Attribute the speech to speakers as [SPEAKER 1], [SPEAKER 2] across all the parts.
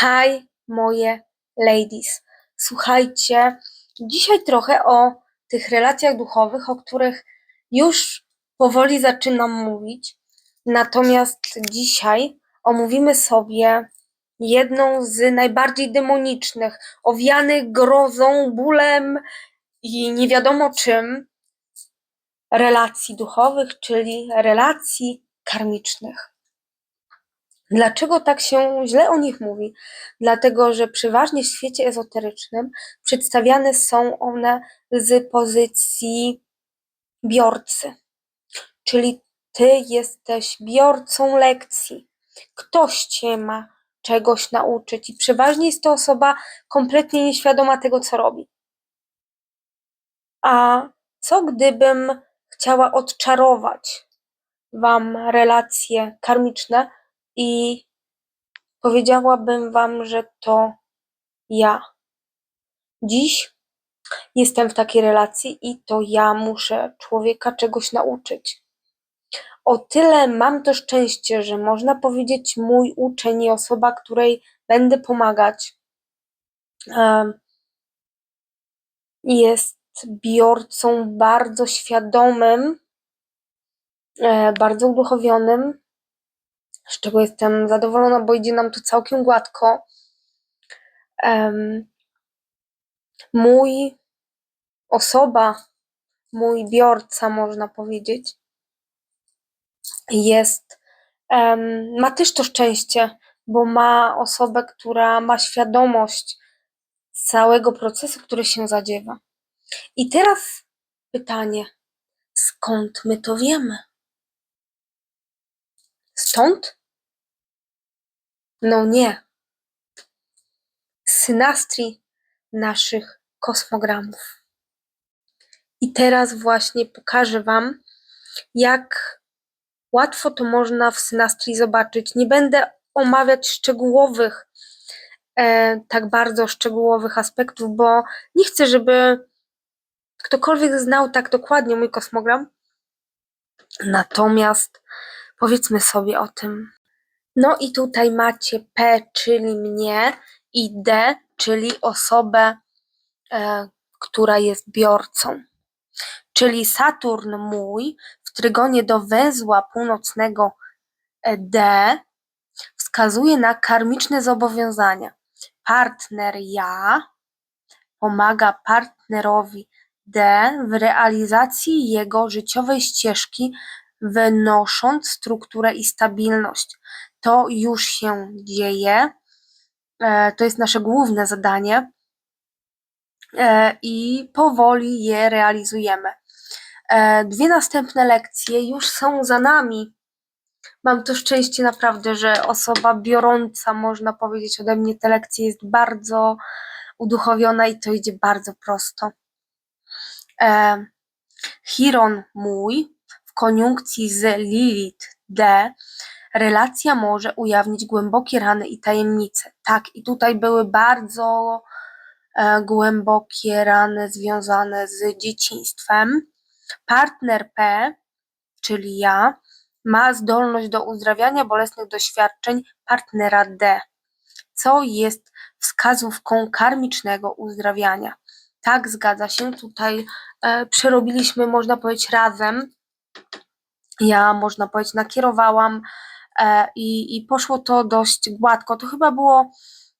[SPEAKER 1] Hi, moje ladies. Słuchajcie, dzisiaj trochę o tych relacjach duchowych, o których już powoli zaczynam mówić. Natomiast dzisiaj omówimy sobie jedną z najbardziej demonicznych, owianych grozą, bólem i nie wiadomo czym relacji duchowych, czyli relacji karmicznych. Dlaczego tak się źle o nich mówi? Dlatego, że przeważnie w świecie ezoterycznym przedstawiane są one z pozycji biorcy, czyli ty jesteś biorcą lekcji. Ktoś cię ma czegoś nauczyć i przeważnie jest to osoba kompletnie nieświadoma tego, co robi. A co gdybym chciała odczarować wam relacje karmiczne i powiedziałabym wam, że to ja. Dziś jestem w takiej relacji i to ja muszę człowieka czegoś nauczyć. O tyle mam to szczęście, że można powiedzieć mój uczeń i osoba, której będę pomagać, jest biorcą bardzo świadomym, e, bardzo uduchowionym, z czego jestem zadowolona, bo idzie nam to całkiem gładko. Mój osoba, mój biorca, można powiedzieć, jest, ma też to szczęście, bo ma osobę, która ma świadomość całego procesu, który się zadziewa. I teraz pytanie, skąd my to wiemy? Stąd? No nie. Synastrii naszych kosmogramów. I teraz właśnie pokażę Wam, jak łatwo to można w synastrii zobaczyć. Nie będę omawiać szczegółowych, e, tak bardzo szczegółowych aspektów, bo nie chcę, żeby ktokolwiek znał tak dokładnie mój kosmogram. Natomiast powiedzmy sobie o tym. No i tutaj macie P, czyli mnie i D, czyli osobę, e, która jest biorcą. Czyli Saturn mój w trygonie do węzła północnego e, D wskazuje na karmiczne zobowiązania. Partner ja pomaga partnerowi D w realizacji jego życiowej ścieżki, wynosząc strukturę i stabilność. To już się dzieje. E, to jest nasze główne zadanie e, i powoli je realizujemy. E, dwie następne lekcje już są za nami. Mam to szczęście naprawdę, że osoba biorąca, można powiedzieć ode mnie, te lekcje jest bardzo uduchowiona i to idzie bardzo prosto. Chiron mój w koniunkcji z Lilith D relacja może ujawnić głębokie rany i tajemnice. Tak, i tutaj były bardzo e, głębokie rany związane z dzieciństwem. Partner P, czyli ja, ma zdolność do uzdrawiania bolesnych doświadczeń partnera D, co jest wskazówką karmicznego uzdrawiania. Tak, zgadza się. Tutaj e, przerobiliśmy, można powiedzieć, razem. Ja, można powiedzieć, nakierowałam e, i, i poszło to dość gładko. To chyba było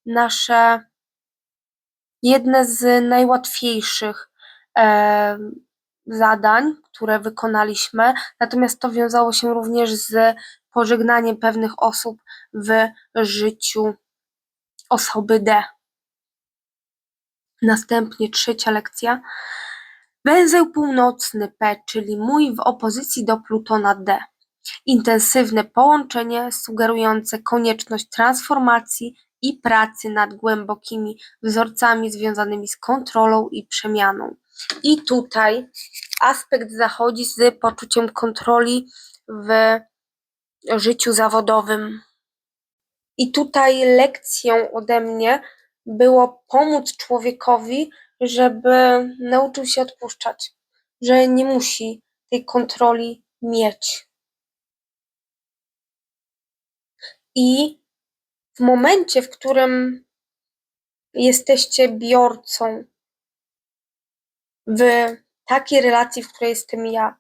[SPEAKER 1] nasze jedne z najłatwiejszych e, zadań, które wykonaliśmy, natomiast to wiązało się również z pożegnaniem pewnych osób w życiu osoby D. Następnie trzecia lekcja. Węzeł północny P, czyli mój w opozycji do Plutona D. Intensywne połączenie sugerujące konieczność transformacji i pracy nad głębokimi wzorcami związanymi z kontrolą i przemianą. I tutaj aspekt zachodzi z poczuciem kontroli w życiu zawodowym. I tutaj lekcją ode mnie było pomóc człowiekowi, żeby nauczył się odpuszczać, że nie musi tej kontroli mieć. I w momencie, w którym jesteście biorcą w takiej relacji, w której jestem ja,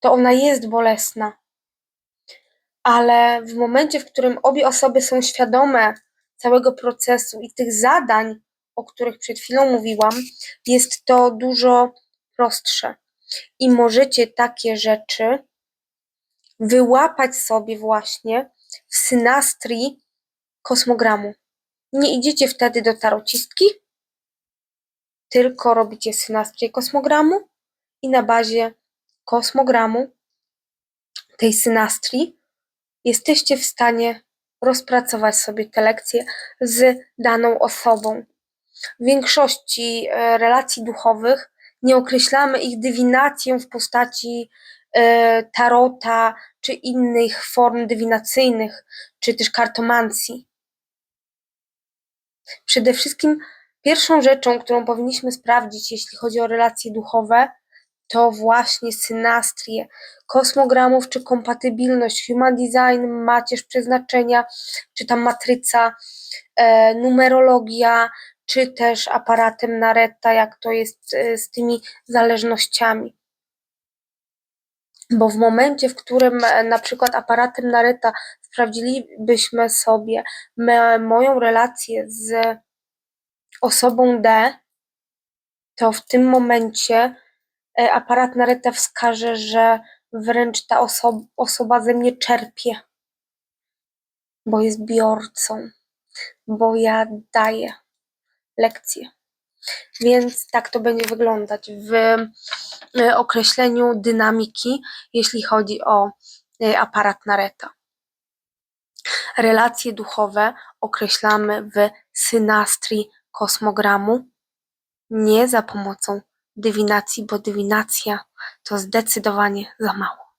[SPEAKER 1] to ona jest bolesna. Ale w momencie, w którym obie osoby są świadome całego procesu i tych zadań, o których przed chwilą mówiłam, jest to dużo prostsze. I możecie takie rzeczy wyłapać sobie właśnie w synastrii kosmogramu. Nie idziecie wtedy do tarocistki, tylko robicie synastrię kosmogramu i na bazie kosmogramu tej synastrii jesteście w stanie rozpracować sobie te lekcje z daną osobą. W większości e, relacji duchowych nie określamy ich dywinacją w postaci e, tarota czy innych form dywinacyjnych, czy też kartomancji. Przede wszystkim pierwszą rzeczą, którą powinniśmy sprawdzić, jeśli chodzi o relacje duchowe, to właśnie synastrie kosmogramów, czy kompatybilność, human design, macierz przeznaczenia, czy tam matryca, e, numerologia, czy też aparatem Naretta, jak to jest e, z tymi zależnościami. Bo w momencie, w którym e, na przykład aparatem Naretta sprawdzilibyśmy sobie moją relację z osobą D, to w tym momencie e, aparat Naretta wskaże, że wręcz ta oso osoba ze mnie czerpie, bo jest biorcą, bo ja daję lekcje. Więc tak to będzie wyglądać w e, określeniu dynamiki, jeśli chodzi o e, aparat Nareta. Relacje duchowe określamy w synastrii kosmogramu, nie za pomocą dywinacji, bo dywinacja to zdecydowanie za mało.